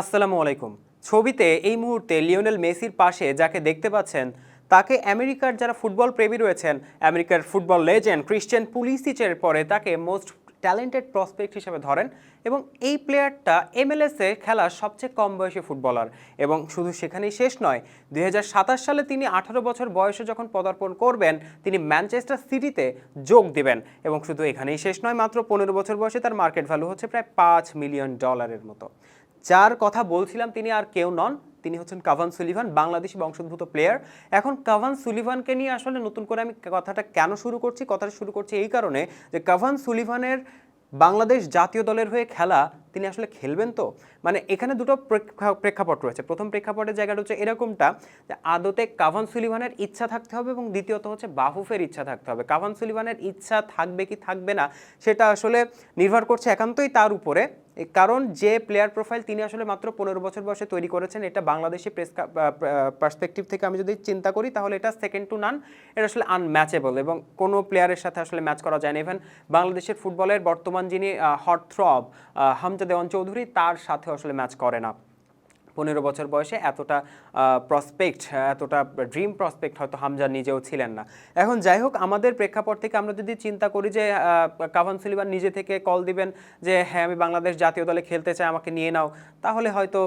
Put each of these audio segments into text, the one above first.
আসসালামু আলাইকুম। ছবিতে এই মুহূর্তে লিওনেল মেসির পাশে যাকে দেখতে পাচ্ছেন, তাকে আমেরিকার যারা ফুটবল প্রেমী রয়েছেন, আমেরিকার ফুটবল লেজেন্ড ক্রিশ্চিয়ান পুলিসিচের পরে তাকে মোস্ট ট্যালেন্টেড প্রসপেক্ট হিসেবে ধরেন এবং এই প্লেয়ারটা এমএলএসে খেলা সবচেয়ে কম বয়সী ফুটবলার এবং শুধু সেখানেই শেষ নয়, দুই সালে তিনি আঠারো বছর বয়সে যখন পদার্পণ করবেন, তিনি ম্যানচেস্টার সিটিতে যোগ দিবেন এবং শুধু এখানেই শেষ নয়, মাত্র পনেরো বছর বয়সে তার মার্কেট ভ্যালু হচ্ছে প্রায় পাঁচ মিলিয়ন ডলারের মতো। যার কথা বলছিলাম তিনি আর কেউ নন, তিনি হচ্ছেন কাভান সুলিভান, বাংলাদেশি বংশোদ্ভূত প্লেয়ার এখন কাভান সুলিভানকে নিয়ে আসলে নতুন করে আমি কথাটা কেন শুরু করছি, কথাটা শুরু করছি এই কারণে যে কাভান সুলিভানের বাংলাদেশ জাতীয় দলের হয়ে খেলা তিনি আসলে খেলবেন তো? মানে এখানে দুটো প্রেক্ষা- প্রেক্ষাপট রয়েছে। প্রথম প্রেক্ষাপটের জায়গাটা হচ্ছে এরকমটা যে আদতে কাভান সুলিভানের ইচ্ছা থাকতে হবে এবং দ্বিতীয়ত হচ্ছে বাফুফের ইচ্ছা থাকতে হবে। কাভান সুলিভানের ইচ্ছা থাকবে কি থাকবে না, সেটা আসলে নির্ভর করছে একান্তই তার উপরে। কারণ যে প্লেয়ার প্রোফাইল তিনি আসলে মাত্র পনেরো বছর বয়সে তৈরি করেছেন, এটা বাংলাদেশি প্রেস পার্সপেক্টিভ থেকে আমি যদি চিন্তা করি, তাহলে এটা সেকেন্ড টু নান এটা আসলে আনম্যাচেবল এবং কোনো প্লেয়ারের সাথে আসলে ম্যাচ করা যায় না। ইভেন বাংলাদেশের ফুটবলের বর্তমান যিনি হট থ্রব হামজা দেওয়ান চৌধুরী তার সাথে আসলে ম্যাচ করে না। পনেরো বছর বয়সে এতটা প্রসপেক্ট এতটা ড্রিম প্রসপেক্ট হয়তো হামজা নিজেও ছিলেন না। এখন যাই হোক, আমাদের প্রেক্ষাপট থেকে আমরা যদি চিন্তা করি যে কাভান সুলিভান নিজে থেকে কল দিবেন যে হ্যাঁ আমি বাংলাদেশ জাতীয় দলে খেলতে চাই, আমাকে নিয়ে নাও। তাহলে হয়তো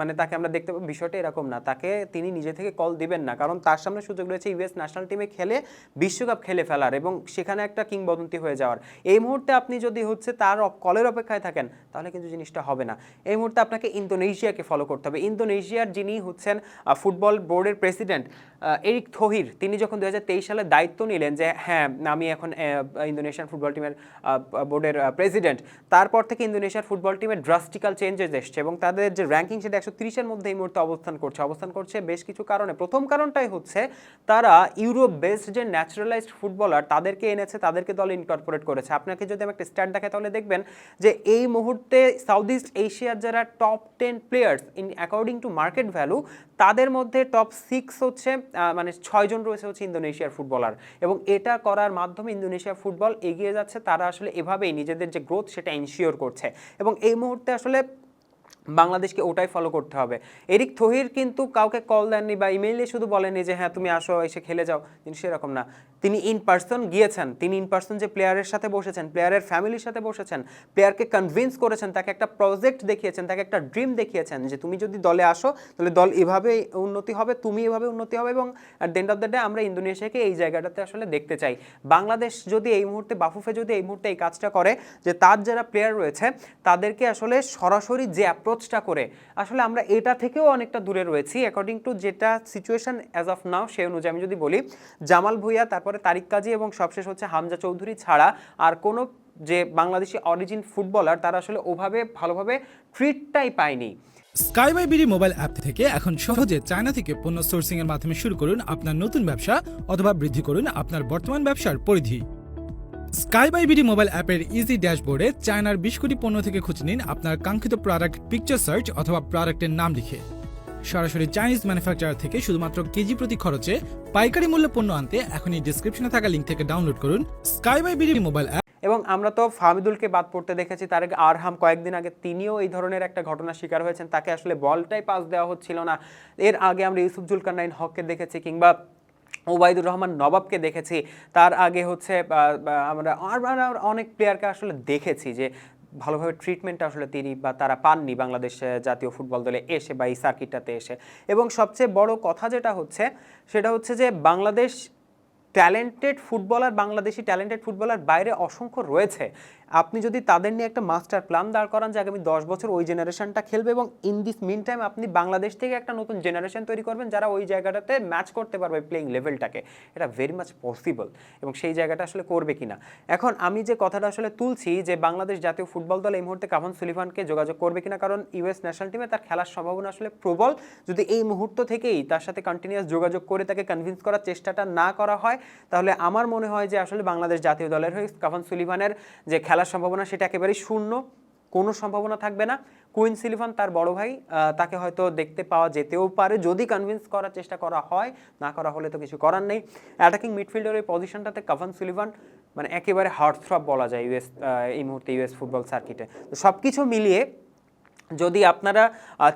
মানে তাকে আমরা দেখতে পাবো। বিষয়টা এরকম না। তাকে তিনি নিজে থেকে কল দিবেন না। কারণ তার সামনে সুযোগ রয়েছে ইউএস ন্যাশনাল টিমে খেলে, বিশ্বকাপ খেলে ফেলার এবং সেখানে একটা কিংবদন্তি হয়ে যাওয়ার। এই মুহূর্তে আপনি যদি হচ্ছে তার কলের অপেক্ষায় থাকেন, তাহলে কিন্তু জিনিসটা হবে না। এই মুহূর্তে আপনাকে ইন্দোনেশিয়াকে ফলো করতে হবে ইন্দোনেশিয়ার যিনি হচ্ছেন ফুটবল বোর্ডের প্রেসিডেন্ট এরিক থহির, তিনি যখন দু সালে দায়িত্ব নিলেন যে হ্যাঁ আমি এখন ইন্দোনেশিয়ান ফুটবল টিমের বোর্ডের প্রেসিডেন্ট, তারপর থেকে ইন্দোনেশিয়ার ফুটবল টিমের ড্রাস্টিক্যাল চেঞ্জেস এসছে এবং তাদের যে র্যাঙ্কিং সেটা একশো তিরিশের মধ্যে এই মুহূর্তে অবস্থান করছে। অবস্থান করছে বেশ কিছু কারণে। প্রথম কারণটাই হচ্ছে, তারা ইউরোপ বেসড যে ন্যাচারালাইজড ফুটবলার তাদেরকে এনেছে, তাদেরকে দলে ইনকর্পোরেট করেছে। আপনাকে যদি আমি একটা স্ট্যাট দেখাই, তাহলে দেখবেন যে, এই মুহূর্তে সাউথ ইস্ট এশিয়ার যারা top ten players in according to market value তাদের মধ্যে টপ সিক্স হচ্ছে মানে ছয়জন রয়েছে হচ্ছে ইন্দোনেশিয়ার ফুটবলার এবং এটা করার মাধ্যমে ইন্দোনেশিয়া ফুটবল এগিয়ে যাচ্ছে, তারা আসলে এভাবেই নিজেদের যে গ্রোথ সেটা ইনশিওর করছে। এবং এই মুহূর্তে আসলে বাংলাদেশকে ওটাই ফলো করতে হবে। এরিক থহির কিন্তু কাউকে কল দেননি বা ইমেইলে শুধু বলেনি যে হ্যাঁ তুমি আসো, এসে খেলে যাও। জিনিস সেরকম না। তিনি ইন পার্সন গিয়েছেন। তিনি ইন পার্সন যে প্লেয়ারের সাথে বসেছেন প্লেয়ারের ফ্যামিলির সাথে বসেছেন প্লেয়ারকে কনভিন্স করেছেন, তাকে একটা প্রজেক্ট দেখিয়েছেন, তাকে একটা ড্রিম দেখিয়েছেন যে, তুমি যদি দলে আসো, তাহলে দল এভাবে উন্নতি হবে, তুমি এভাবে উন্নতি হবে এবং at the end of the day আমরা ইন্দোনেশিয়াকে এই জায়গাটাতে আসলে দেখতে চাই। বাংলাদেশ যদি এই মুহূর্তে, বাফুফে যদি এই মুহূর্তে এই কাজটা করে যে, তার যারা প্লেয়ার রয়েছে, তাদেরকে আসলে সরাসরি যে অ্যাপ্রোচটা করে। আসলে আমরা এটা থেকেও অনেকটা দূরে রয়েছি। অ্যাকর্ডিং টু যেটা সিচুয়েশন অ্যাজ অফ নাও সেই অনুযায়ী আমি যদি বলি, জামাল ভুইয়া, তারপরে তারিক কাজী এবং সবশেষ হচ্ছে হামজা চৌধুরী ছাড়া আর কোনো যে বাংলাদেশি অরিজিন ফুটবলার তারা আসলে ওভাবে ভালোভাবে ট্রিটটাই পায়নি। Sky buy BD mobile app থেকে এখন সহজে চায়না থেকে পণ্য সোর্সিং এর মাধ্যমে শুরু করুন আপনার নতুন ব্যবসা অথবা বৃদ্ধি করুন আপনার বর্তমান ব্যবসার পরিধি। স্কাই বাই বিডি মোবাইল অ্যাপের ইজি ড্যাশবোর্ডে চায়নার বিশ কোটি পণ্য থেকে খুঁজে নিন আপনার কাঙ্ক্ষিত প্রোডাক্ট পিকচার সার্চ অথবা প্রোডাক্টের নাম লিখে। সরাসরি চাইনিজ ম্যানুফ্যাকচারার থেকে শুধুমাত্র কেজি প্রতি খরচে পাইকারি মূল্যে পণ্য আনতে এখনই ডিসক্রিপশনে থাকা লিঙ্ক থেকে ডাউনলোড করুন sky buy BD mobile app এবং আমরা তো ফাহমিদুলকে বাদ পড়তে দেখেছি, তার আগে আরহাম কয়েকদিন আগে তিনিও এই ধরনের একটা ঘটনার শিকার হয়েছেন। তাকে আসলে বলটাই পাস দেওয়া হচ্ছিল না। এর আগে আমরা ইউসুফ জুলকার নাইন হককে দেখেছি কিংবা ওবায়দুর রহমান নবাবকে দেখেছি। তার আগে হচ্ছে আমরা অনেক প্লেয়ারকে আসলে দেখেছি যে ভালোভাবে ট্রিটমেন্ট আসলে তিনি বা তারা পাননি বাংলাদেশ জাতীয় ফুটবল দলে এসে বা এই সার্কিটটাতে এসে। এবং সবচেয়ে বড় কথা যেটা হচ্ছে, সেটা হচ্ছে যে Bangladesh talented footballer Bangladeshi talented footballer বাইরে অসংখ্য রয়েছে। আপনি যদি তাদের নিয়ে একটা মাস্টার প্ল্যান দাঁড় করান যে আগামী দশ বছর ওই জেনারেশনটা খেলবে এবং ইন দিস মিন টাইম আপনি বাংলাদেশ থেকে একটা নতুন জেনারেশন তৈরি করবেন যারা ওই জায়গাটাতে ম্যাচ করতে পারবে প্লেইং লেভেলটাকে এটা ভেরি মাচ পসিবল এবং সেই জায়গাটা আসলে করবে কিনা। এখন আমি যে কথাটা আসলে তুলছি যে বাংলাদেশ জাতীয় ফুটবল দল এই মুহূর্তে কাভন সুলিভানকে যোগাযোগ করবে কিনা, কারণ ইউএস ন্যাশনাল টিমে তার খেলার সম্ভাবনা আসলে প্রবল। যদি এই মুহূর্ত থেকেই তার সাথে কন্টিনিউয়াস যোগাযোগ করে তাকে কনভিন্স করার চেষ্টাটা না করা হয়, তাহলে আমার মনে হয় যে আসলে বাংলাদেশ জাতীয় দলের হয়ে কাভন সুলিভানের যে খেলার সম্ভাবনা সেটা একেবারেই শূন্য, কোনো সম্ভাবনা থাকবে না। কুইন সিলিভান তার বড় ভাই তাকে হয়তো দেখতে পাওয়া যেতেও পারে। যদি কনভিন্স করার চেষ্টা করা হয়, না করা হলে তো কিছু করার নেই। অ্যাটাকিং মিডফিল্ডের ওই পজিশনটাতে কাভান সিলিভান মানে একেবারে হার্ট থ্রপ বলা যায় ইউএস এই মুহূর্তে ইউএস ফুটবল সার্কিটে তো সব কিছু মিলিয়ে যদি আপনারা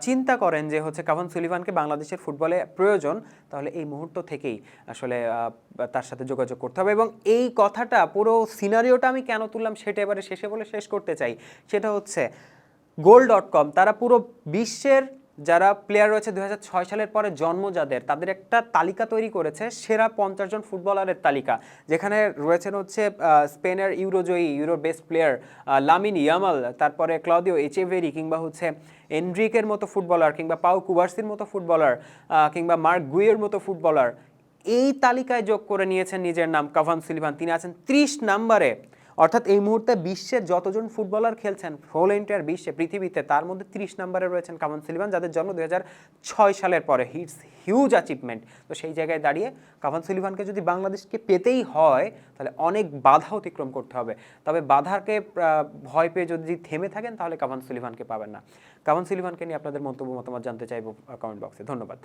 চিন্তা করেন যে হচ্ছে কাভন সুলিভানকে বাংলাদেশের ফুটবলে প্রয়োজন, তাহলে এই মুহূর্ত থেকেই আসলে তার সাথে যোগাযোগ করতে হবে এবং এই কথাটা, পুরো সিনারিওটা আমি কেন তুললাম সেটা এবারে শেষে বলে শেষ করতে চাই। সেটা হচ্ছে গোল ডট কম তারা পুরো বিশ্বের যারা প্লেয়ার রয়েছে দু হাজার ছয় সালের পরে জন্ম যাদের তাদের একটা তালিকা তৈরি করেছে সেরা পঞ্চাশ জন ফুটবলারের তালিকা। যেখানে রয়েছেন হচ্ছে স্পেনের ইউরোজয়ী, Euro best player Lamine Yamal, তারপরে ক্লদিও এচেভেরি কিংবা হচ্ছে এনড্রিকের মতো ফুটবলার কিংবা পাউ কুবার্সির মতো ফুটবলার কিংবা মার্ক গুইয়ের মতো ফুটবলার। এই তালিকায় যোগ করে নিয়েছেন নিজের নাম কাভান সিলিভান। তিনি আছেন ত্রিশ নাম্বারে। অর্থাৎ এই মুহূর্তে বিশ্বের যতজন ফুটবলার খেলছেন হোল এন্টায়ার বিশ্বে, পৃথিবীতে, তার মধ্যে ত্রিশ নম্বরে রয়েছেন কামান সিলিভান, যাদের জন্ম দু ছয় সালের পরে। হিটস হিউজ অ্যাচিভমেন্ট তো সেই জায়গায় দাঁড়িয়ে কাভান সিলিভানকে যদি বাংলাদেশকে পেতেই হয়, তাহলে অনেক বাধা অতিক্রম করতে হবে। তবে বাধাকে ভয় পেয়ে যদি থেমে থাকেন, তাহলে কাভান সুলিভানকে পাবেন না। কাভান সুলিভানকে নিয়ে আপনাদের মন্তব্য, মতামত জানতে চাইব কমেন্ট বক্সে ধন্যবাদ।